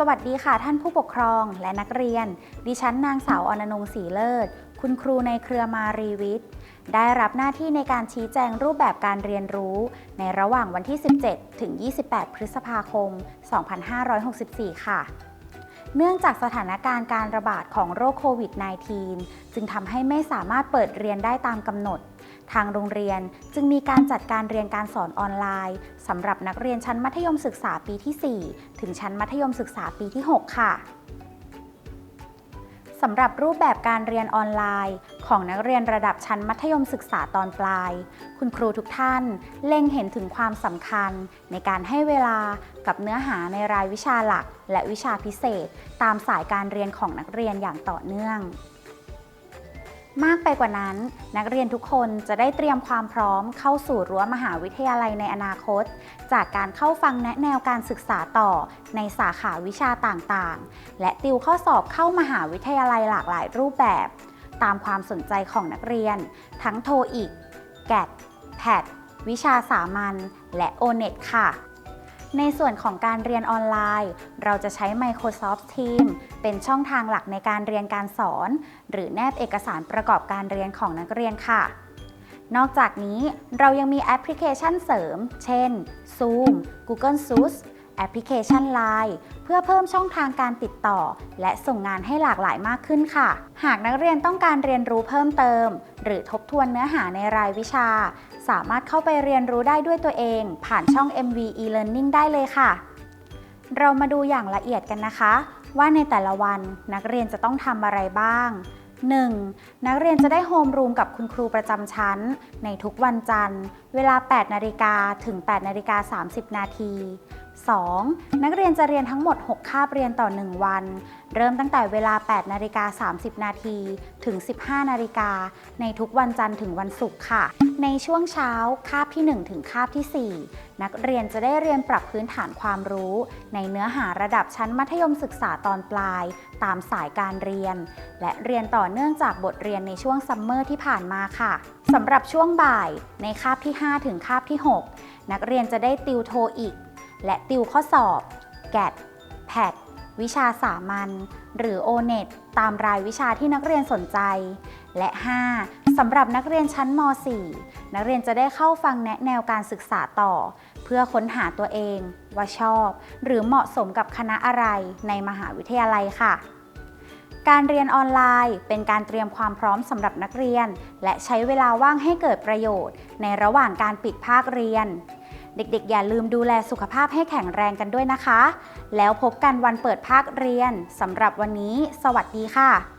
สวัสดีค่ะท่านผู้ปกครองและนักเรียน ดิฉันนางสาวอนนงศรีเลิศ คุณครูในเครือมารีวิทย์ ได้รับหน้าที่ในการชี้แจงรูปแบบการเรียนรู้ ในระหว่างวันที่ 17 ถึง 28 พฤษภาคม 2564 ค่ะ เนื่องจากสถานการณ์การระบาดของโรคโควิด -19 จึงทำให้ไม่สามารถเปิดเรียนได้ตามกำหนด ทางโรงเรียนจึงมีการจัดการเรียนการสอนออนไลน์สำหรับนักเรียนชั้นมัธยมศึกษาปีที่ 4 ถึงชั้นมัธยมศึกษาปีที่ 6 ค่ะ สำหรับรูปแบบการเรียนออนไลน์ ของนักเรียนระดับชั้นมัธยมศึกษาตอนปลาย คุณครูทุกท่านเล็งเห็นถึงความสำคัญ ในการให้เวลากับเนื้อหาในรายวิชาหลัก และวิชาพิเศษ ตามสายการเรียนของนักเรียนอย่างต่อเนื่อง มากไปกว่านั้น นักเรียนทุกคนจะได้เตรียมความพร้อมเข้าสู่รั้วมหาวิทยาลัยในอนาคต จากการเข้าฟังแนะแนวการศึกษาต่อในสาขาวิชาต่างๆ และติวข้อสอบเข้ามหาวิทยาลัยหลากหลายรูปแบบ ตามความสนใจของนักเรียน ทั้งโทอีกแกดแพดวิชาสามัญและโอเน็ตค่ะ ในส่วนของการเรียนออนไลน์ เราจะใช้ Microsoft Teams เป็นช่องทางหลักในการเรียนการสอน หรือแนบเอกสารประกอบการเรียนของนักเรียนค่ะ นอกจากนี้เรายังมีแอปพลิเคชันเสริม เช่น Zoom Google s u s แอปพลิเคชัน Line เพื่อเพิ่มช่องทางการติดต่อ และส่งงานให้หลากหลายมากขึ้นค่ะ หากนักเรียนต้องการเรียนรู้เพิ่มเติม หรือทบทวนเนื้อหาในรายวิชา สามารถเข้าไปเรียนรู้ได้ด้วยตัวเอง ผ่านช่อง MV e-learning ได้เลยค่ะ เรามาดูอย่างละเอียดกันนะคะ ว่าในแต่ละวันนักเรียนจะต้องทำอะไรบ้าง 1. นักเรียนจะได้โฮมรูมกับคุณครูประจำชั้น ในทุกวันจันทร์ เวลา 8 นาฬิกาถึง 8 นาฬิกา 30 นาที 2. นักเรียนจะเรียนทั้งหมด 6 คาบเรียนต่อ 1 วัน เริ่มตั้งแต่เวลา 8 นาฬิกา 30 นาทีถึง 15 นาฬิกา ในทุกวันจันทร์ถึงวันศุกร์ค่ะ ในช่วงเช้าคาบที่ 1 ถึงคาบที่ 4 นักเรียนจะได้เรียนปรับพื้นฐานความรู้ ในเนื้อหาระดับชั้นมัธยมศึกษาตอนปลาย ตามสายการเรียน และเรียนต่อเนื่องจากบทเรียนในช่วงซัมเมอร์ที่ผ่านมาค่ะสำหรับช่วงบ่ายในคาบที่ 5 ถึงคาบที่ 6 นักเรียนจะได้ติวโทอีก และติวข้อสอบ แกดแพดวิชาสามัญหรือ o n e t ตามรายวิชาที่นักเรียนสนใจ และ 5. สำหรับนักเรียนชั้นม .4 นักเรียนจะได้เข้าฟังแนะแนวการศึกษาต่อ เพื่อค้นหาตัวเอง ว่าชอบ หรือเหมาะสมกับคณะอะไรในมหาวิทยาลัยค่ะ การเรียนออนไลน์เป็นการเตรียมความพร้อมสำหรับนักเรียน และใช้เวลาว่างให้เกิดประโยชน์ ในระหว่างการปิดภาคเรียน เด็กๆ อย่าลืมดูแลสุขภาพให้แข็งแรงกันด้วยนะคะ แล้วพบกันวันเปิดภาคเรียนสำหรับวันนี้ สวัสดีค่ะ